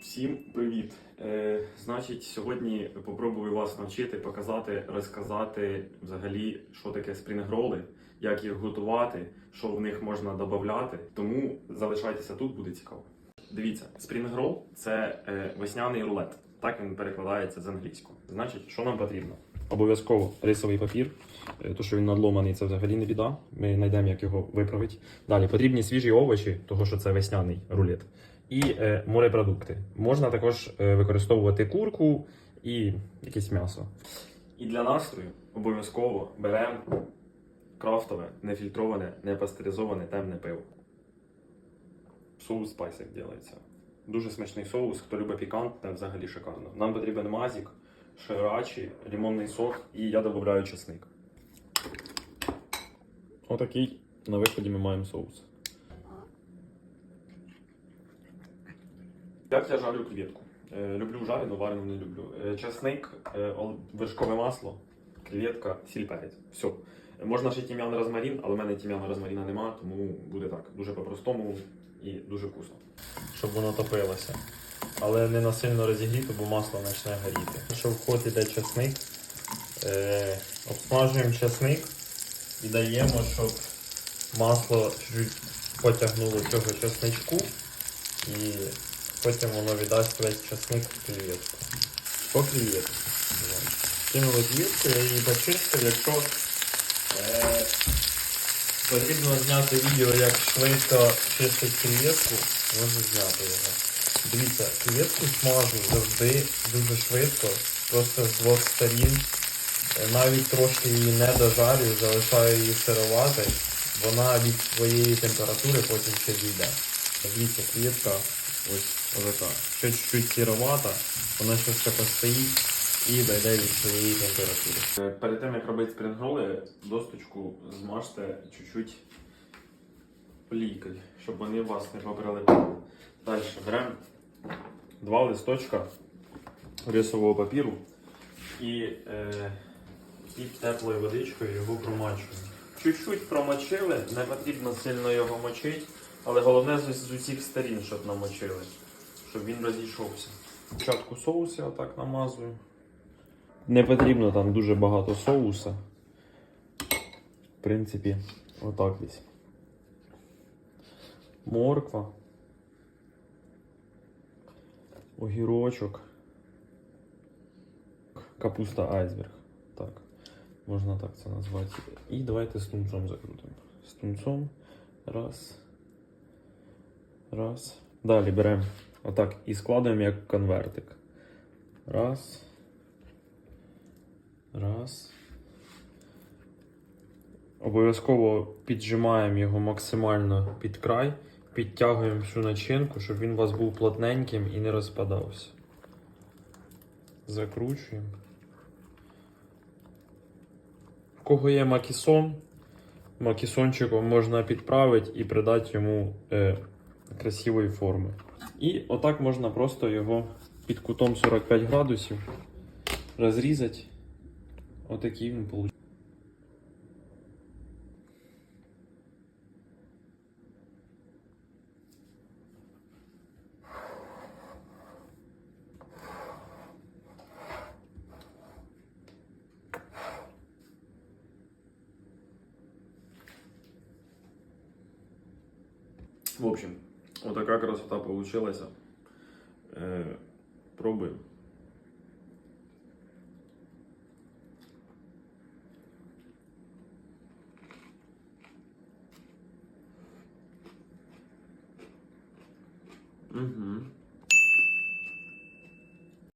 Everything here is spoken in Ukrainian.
Всім привіт! Е, значить, сьогодні попробую вас навчити, показати, розказати взагалі, що таке спрінгроли, як їх готувати, що в них можна додати. Тому залишайтеся тут, буде цікаво. Дивіться, спрінгрол це е, весняний рулет. Так він перекладається з англійського. Значить, що нам потрібно? Обов'язково рисовий папір. Е, То, що він надломаний, це взагалі не біда. Ми знайдемо, як його виправити. Далі потрібні свіжі овочі, того що це весняний рулет і е, морепродукти. Можна також е, використовувати курку і якесь м'ясо. І для настрою обов'язково беремо крафтове, нефільтроване, не пастеризоване темне пиво. Соус спайсик робиться. Дуже смачний соус, хто любить пікант, це взагалі шикарно. Нам потрібен мазік, ширачі, лимонний сок і я додаю чесник. Отакий на виході ми маємо соус. Як я жарю креветку? Е, люблю жарену, варену не люблю. Е, часник, е, вершкове масло, креветка, сіль перець. Все. Можна ще тім'ян розмарин, але в мене тім'яна розмарина нема, тому буде так. Дуже по-простому і дуже вкусно. Щоб воно топилося. Але не насильно розігріти, бо масло почне горіти. Що в ход іде часник. Е, обсмажуємо часник і даємо, щоб масло чуть потягнуло цього часничку. І потім воно віддасть весь часник в креветку. По креветку. Кинули креветку, я її почистив, якщо е, потрібно зняти відео, як швидко чистить креветку, можу зняти його. Дивіться, креветку смажу завжди дуже швидко, просто з двох сторін. Е, Навіть трошки її не дожарю, залишаю її сирувати, вона від своєї температури потім ще дійде. Дивіться, квітка ось отака. Ще чуть-чуть сіровата, вона ще ще постоїть і дійде від своєї температури. Перед тим як робити спрінгроли, досточку змажте чуть-чуть олійкою, щоб вони вас не поприлипали. Далі беремо два листочка рисового папіру і е, під теплою водичкою його промачуємо. Чуть-чуть промочили, не потрібно сильно його мочити, але головне з усіх сторін, щоб намочили, щоб він розійшовся. Спочатку соус я отак намазую. Не потрібно там дуже багато соуса. В принципі, отак десь. Морква. Огірочок. Капуста айсберг. Так. Можна так це назвати. І давайте з тунцом закрутимо. З тунцом. Раз. Раз. Далі беремо отак і складаємо як конвертик. Раз. Раз. Обов'язково піджимаємо його максимально під край, підтягуємо всю начинку, щоб він у вас був плотненьким і не розпадався. Закручуємо. В кого є макісон, макісончиком можна підправити і придати йому е, красивої форми. І отак можна просто його під кутом 45 градусів розрізати. Отакий він вийде. В общем, Вот такая красота получилась. Э, е, Пробуємо. Угу.